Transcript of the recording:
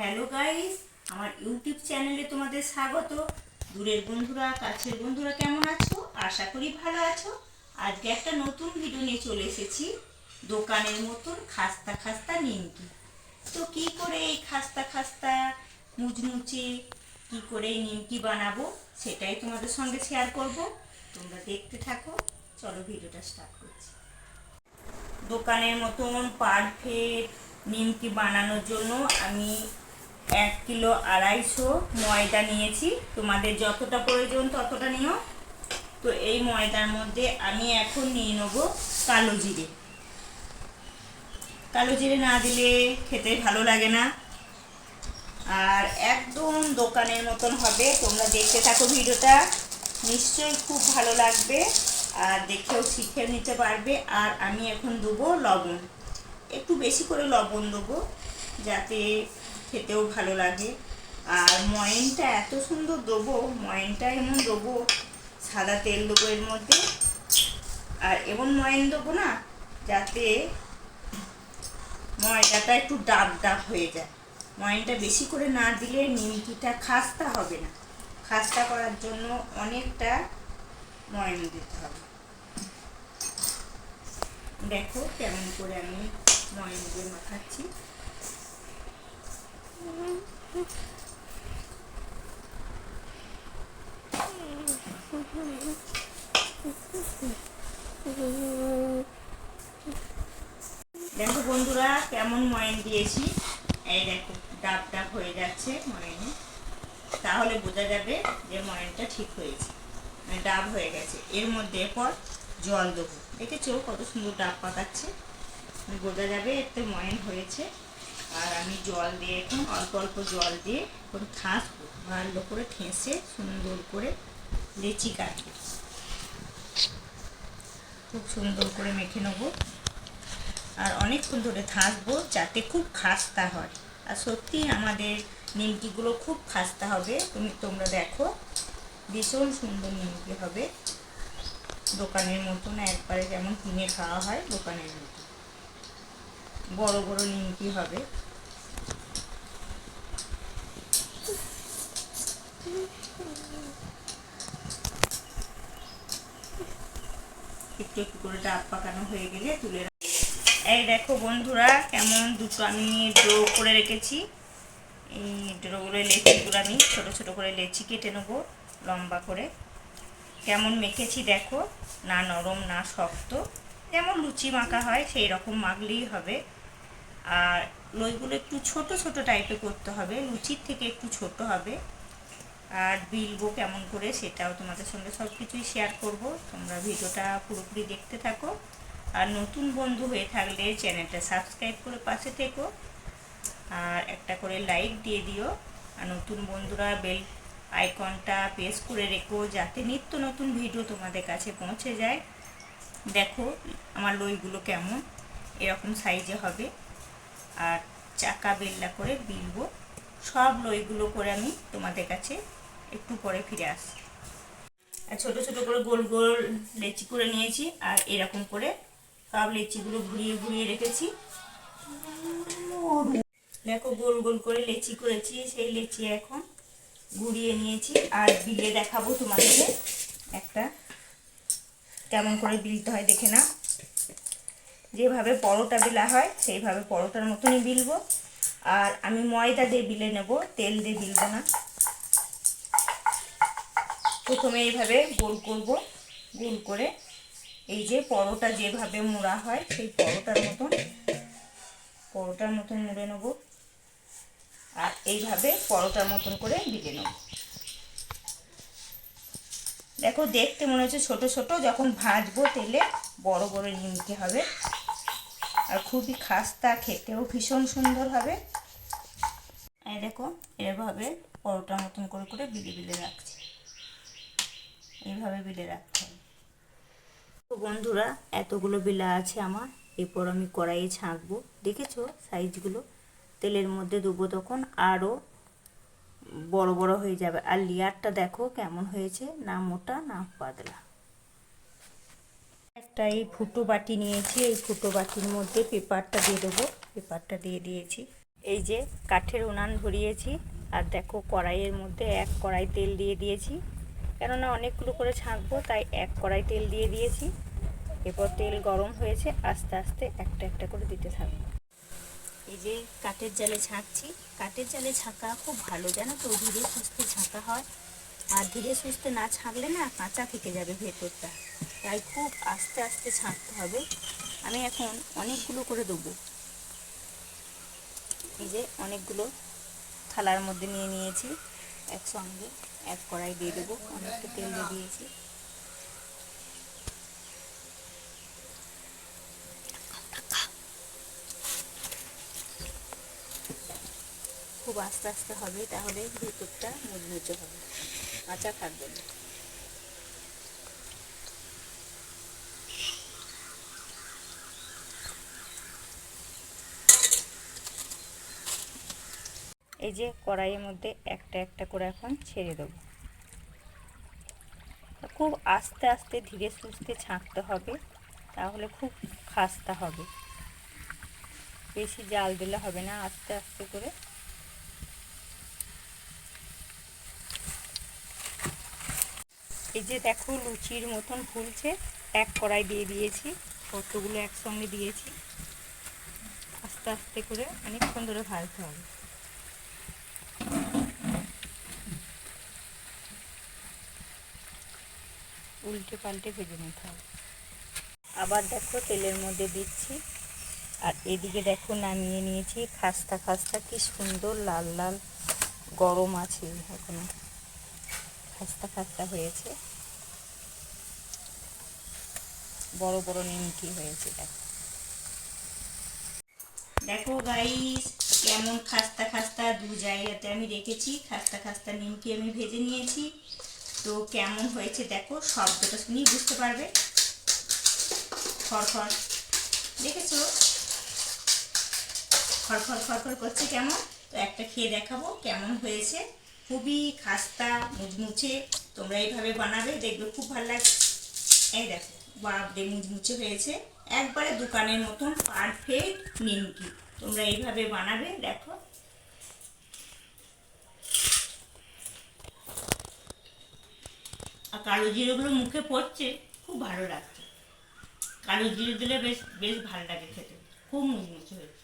Hello guys আমার YouTube চ্যানেলে তোমাদের স্বাগত। দূরের বন্ধুরা, কাছের বন্ধুরা কেমন আছো? আশা করি ভালো আছো। আজকে একটা নতুন ভিডিও নিয়ে চলে এসেছি। দোকানের মতন খাস্তা খাস্তা নিমকি। তো কি করে এই খাস্তা খাস্তা মুচমুচে কি করে নিমকি বানাবো, সেটাই তোমাদের সঙ্গে শেয়ার করব। তোমরা দেখতে থাকো। চলো ভিডিওটা স্টার্ট করছি। দোকানের মতন পারফেক্ট নিমকি বানানোর জন্য আমি এক কিলো আড়াইশো ময়দা নিয়েছি। তোমাদের যতটা প্রয়োজন ততটা নিও। তো এই ময়দার মধ্যে আমি এখন নিয়ে নেব কালো জিরে। কালো জিরে না দিলে খেতে ভালো লাগে না। আর একদম দোকানের মতন হবে। তোমরা দেখতে থাকো ভিডিওটা। নিশ্চয়ই খুব ভালো লাগবে। আর দেখেও শিখে নিতে পারবে। আর আমি এখন দেবো লবণ। একটু বেশি করে লবণ দেবো, যাতে খেতেও ভালো লাগে। আর ময়নটা এত সুন্দর দেবো, ময়নটা এমন দেবো, সাদা তেল দেবো এর মধ্যে। আর এমন ময়ন দেবো না, যাতে ময়দাটা একটু ডাব ডাব হয়ে যায়। ময়নটা বেশি করে না দিলে নিমকিটা খাস্তা হবে না। খাস্তা করার জন্য অনেকটা ময়ন দিতে হবে। দেখো কেমন করে আমি ময়ন দিয়ে মাখাচ্ছি। দেখো বন্ধুরা, কেমন ময়ন দিয়েছি। এই দেখো, ডাব ডাব হয়ে যাচ্ছে ময়নে। তাহলে বোঝা যাবে যে ময়নটা ঠিক হয়েছে মানে ডাব হয়ে গেছে। এর মধ্যে এরপর জল দেবো। দেখেছ কত সুন্দর ডাব পাকাচ্ছে? মানে বোঝা যাবে এতে ময়ন হয়েছে। আর আমি জল দিয়ে এখন অল্প অল্প জল দিয়ে এখন ঠাঁসবো ভালো করে ঠেসে সুন্দর করে লেচি কাটবো। খুব সুন্দর করে মেখে নেব। আর অনেকক্ষণ ধরে থাকব যাতে খুব খাস্তা হয়। আর সত্যি আমাদের নিমকিগুলো খুব খাস্তা হবে। তুমি তোমরা দেখো, ভীষণ সুন্দর নিমকি হবে। দোকানের মতন একবারে যেমন কিনে খাওয়া হয় দোকানের মতো বড় বড় নিমকি হবে। একটু একটু করে ডাব পাকানো হয়ে গেলে তুলে এই দেখো বন্ধুরা, কেমন দুটো আমি ড্রো করে রেখেছি। এই ড্রোগুলো লেচিগুলো আমি ছোট ছোট করে লেচি কেটে নেব লম্বা করে। কেমন মেখেছি দেখো, না নরম, না শক্ত। যেমন লুচি মাখা হয় সেই রকম মাখলেই হবে। আর লইগুলো একটু ছোট ছোট টাইপের করতে হবে, লুচির থেকে একটু ছোট হবে। আর বিলবো কেমন করে সেটাও তোমাদের সঙ্গে সব কিছুই শেয়ার করব, তোমরা ভিডিওটা পুরোপুরি দেখতে থাকো। আর নতুন বন্ধু হয়ে থাকলে চ্যানেলটা সাবস্ক্রাইব করে পাশে থেকো। আর একটা করে লাইক দিয়ে দিও। আর নতুন বন্ধুরা বেল আইকনটা প্রেস করে রেখো, যাতে নিত্য নতুন ভিডিও তোমাদের কাছে পৌঁছে যায়। দেখো আমার লইগুলো কেমন, এরকম সাইজে হবে। আর চাকা বেল্লা করে বিলবো। সব লইগুলো করে আমি তোমাদের কাছে একটু পরে ফিরে আসি আর ছোটো ছোটো করে গোল গোল লেচি করে নিয়েছি আর এরকম করে সব লেচিগুলো ঘুরিয়ে ঘুরিয়ে রেখেছি। দেখো গোল গোল করে লেচি করেছি, সেই লেচি এখন ঘুরিয়ে নিয়েছি। আর বিলে দেখাবো তোমাদেরকে একটা কেমন করে বিলতে হয়, দেখে না যেভাবে পরোটা বেলা হয়, সেইভাবে পরোটার মতনই বিলবো। আর আমি ময়দা দিয়ে বিলে নেব, তেল দিয়ে বিলবো না। প্রথমে এইভাবে গোল করব, গোল করে এই যে পরোটা যেভাবে মোড়া হয়, সেই পরোটার মতন পরোটার মতন মুড়ে নেব। আর এইভাবে পরোটার মতন করে বিলে নেব। দেখো, দেখতে মনে হচ্ছে ছোট ছোট, যখন ভাজবো তেলে বড় বড় নিমকি হবে। আর খুবই খাস্তা, খেতেও ভীষণ সুন্দর হবে। এই দেখো, এভাবে পরোটার মতন করে করে বিলে বিলে রাখছি। এইভাবে বিলে রাখতে হবে। তো বন্ধুরা, এতগুলো বিলা আছে আমার, এরপর আমি কড়াইয়ে ছাঁকবো। দেখেছ সাইজগুলো? তেলের মধ্যে দেবো তখন আরও বড় বড় হয়ে যাবে। আর লেয়ারটা দেখো কেমন হয়েছে, না মোটা, না পাতলা। একটা এই ফুটো বাটি নিয়েছি, এই ফুটো বাটির মধ্যে পেপারটা দিয়ে দেবো। পেপারটা দিয়ে দিয়েছি। এই যে কাঠের উনান ধরিয়েছি, আর দেখো কড়াইয়ের মধ্যে এক কড়াই তেল দিয়ে দিয়েছি। কেননা অনেকগুলো করে ছাঁকবো, তাই এক কড়াই তেল দিয়ে দিয়েছি। এরপর তেল গরম হয়েছে, আস্তে আস্তে একটা একটা করে দিতে থাকব। এই যে কাঠের জালে ছাঁকছি, কাঠের জালে ছাঁকা খুব ভালো, জানো তো, ধীরে সুস্থে ছাঁকা হয়। আর ধীরে সুস্থে না ছাঁকলে না কাঁচা থেকে যাবে ভেতরটা। তাই খুব আস্তে আস্তে ছাঁকতে হবে। আমি এখন অনেকগুলো করে দেবো। এই যে অনেকগুলো থালার মধ্যে নিয়ে নিয়েছি। একসঙ্গে এক কড়াই দিয়ে দেবো। অনেকটা তেল দিয়ে দিয়েছি। খুব আস্তে আস্তে হবে, তাহলে ভেতরটা মুচমুচে হবে। কাঁচা থাকবে না। এই যে কড়াইয়ের মধ্যে একটা একটা করে এখন ছেড়ে দেবো। খুব আস্তে আস্তে ধীরে সুস্থে ছাঁকতে হবে, তাহলে খুব খাস্তা হবে। বেশি জাল দিলে হবে না, আস্তে আস্তে করে এই যে দেখো লুচির মতন ফুলছে, এক কড়াই দিয়ে দিয়েছি, কতগুলো একসঙ্গে দিয়েছি। আস্তে আস্তে করে অনেকক্ষণ ধরে ভাজতে হবে। উল্টে পাল্টে ভেজে নিতে হবে। আবার দেখো তেলের মধ্যে দিচ্ছি। আর এদিকে দেখো নামিয়ে নিয়েছি, খাস্তা খাস্তা কি সুন্দর লাল লাল গরম আছে এখনও। খাস্তা খাস্তা হয়েছে। বড় বড় নিমকি হয়েছে, দেখো। দেখো গাইস কেমন খাস্তা খাস্তা দু জায়গাতে আমি রেখেছি, খাস্তা খাস্তা নিমকি আমি ভেজে নিয়েছি। তো কেমন হয়েছে দেখো, শব্দটা শুনেই বুঝতে পারবে। খড়খড়, দেখেছ? খড়খড় খড়খড় করছে কেমন? তো একটা খেয়ে দেখাবো কেমন হয়েছে। খুবই খাস্তা, মুচমুচে তোমরা এইভাবে বানাবে, দেখবে খুব ভালো লাগবে এই দেখো। বাপরে মুচমুচে হয়েছে। একবারে দোকানের মতন পারফেক্ট নিমকি। তোমরা এইভাবে বানাবে, দেখো। আর কালো জিরেগুলো মুখে পড়ছে, খুব ভালো লাগছে। কালো জিরে দিলে বেশ বেশ ভালো লাগে খেতে। খুব মুচমুচে হয়েছে।